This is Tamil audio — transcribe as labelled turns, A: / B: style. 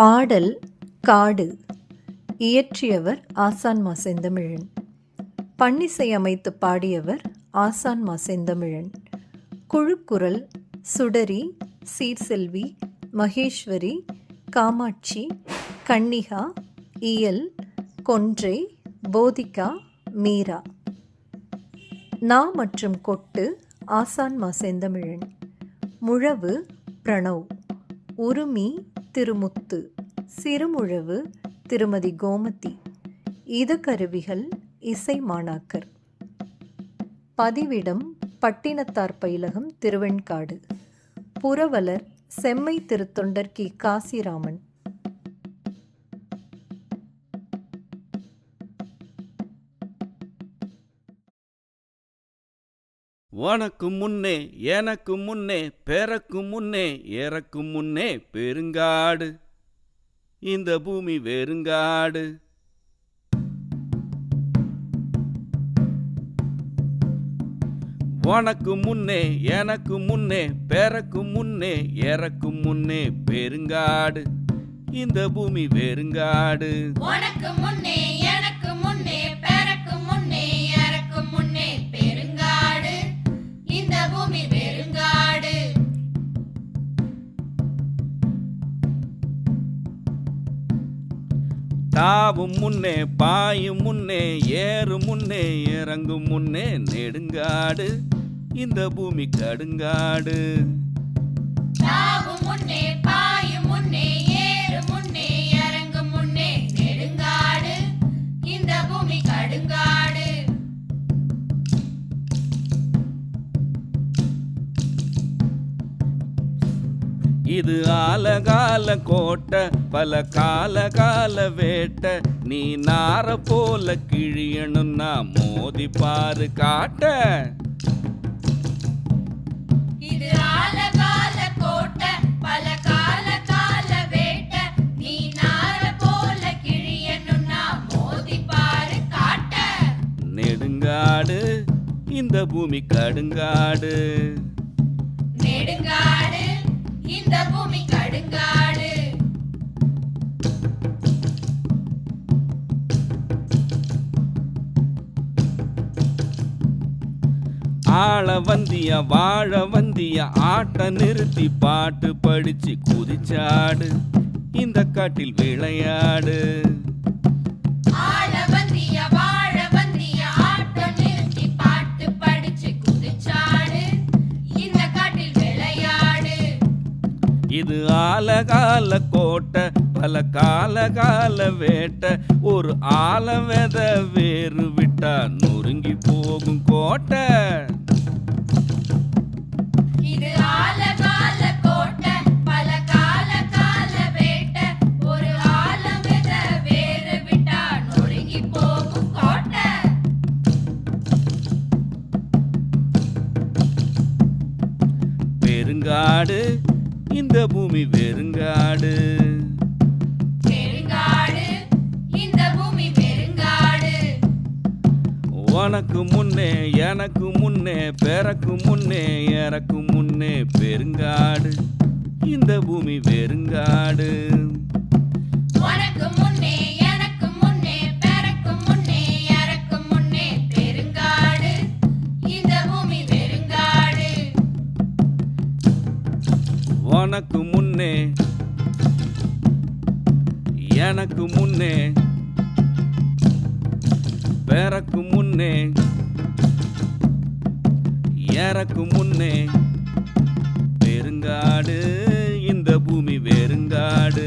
A: பாடல் காடு. இயற்றியவர் ஆசான் மா செந்தமிழன் பன்னிசை அமைத்து பாடியவர் ஆசான் மா செந்தமிழன் குழுக்குரல் சுடரி சீர்செல்வி மகேஸ்வரி காமாட்சி கன்னிகா இயல் கொன்றை போதிகா மீரா. நா மற்றும் கொட்டு ஆசான் மா செந்தமிழன் முழவு பிரணவ். உருமி திருமுத்து. சிறுமுழவு திருமதி கோமதி. இதக்கருவிகள் இசை மாணாக்கர். பதிவிடம் பட்டினத்தார் பயிலகம் திருவெண்காடு. புரவலர் செம்மை திருத்தொண்டர் கி. காசிராமன்.
B: உனக்கு முன்னே எனக்கு முன்னே பேரக்கு முன்னே ஏறக்கு முன்னே பெருங்காடு. இந்த பூமி வெறுங்காடு. உனக்கு முன்னே எனக்கு முன்னே பேரக்கு முன்னே இறக்கு முன்னே பெருங்காடு. இந்த பூமி வெறுங்காடு.
C: உனக்கு முன்னே
B: தாவும் முன்னே பாயும் முன்னே ஏறும் முன்னே இறங்கும் முன்னே நெடுங்காடு. இந்த பூமி கடுங்காடு. இது ஆலகால கோட்டை பல கால கால வேட்ட. நீ நார போல கிழியணும்னா மோதி பாரு காட்ட.
C: இது ஆலகால கோட்டை பல கால கால வேட்ட. நீ நார போல கிழியணும்னா மோதி பாரு காட்ட.
B: நெடுங்காடு இந்த பூமி கடுங்காடு.
C: நெடுங்காடு இந்த பூமி கடுங்காடு.
B: ஆள வந்திய வாழ வந்திய ஆட்ட நிறுத்தி பாட்டு படிச்சு குதிச்சாடு. இந்த காட்டில் விளையாடு. இது ஆலகால கோட்டை பல கால கால வேட்டை ஒரு ஆல வெத வேறு விட்டா நொறுங்கி போகும் கோட்டை. பெருங்காடு இந்த பூமி வெறுங்காடு. உனக்கு முன்னே எனக்கு முன்னே பிறக்கு முன்னே இறக்கு முன்னே பெருங்காடு. இந்த பூமி வெறுங்காடு.
C: உனக்கு முன்னே எனக்கு முன்னே
B: பேரக்கு முன்னே இறக்கு முன்னே பெருங்காடு இந்த பூமி வெறுங்காடு.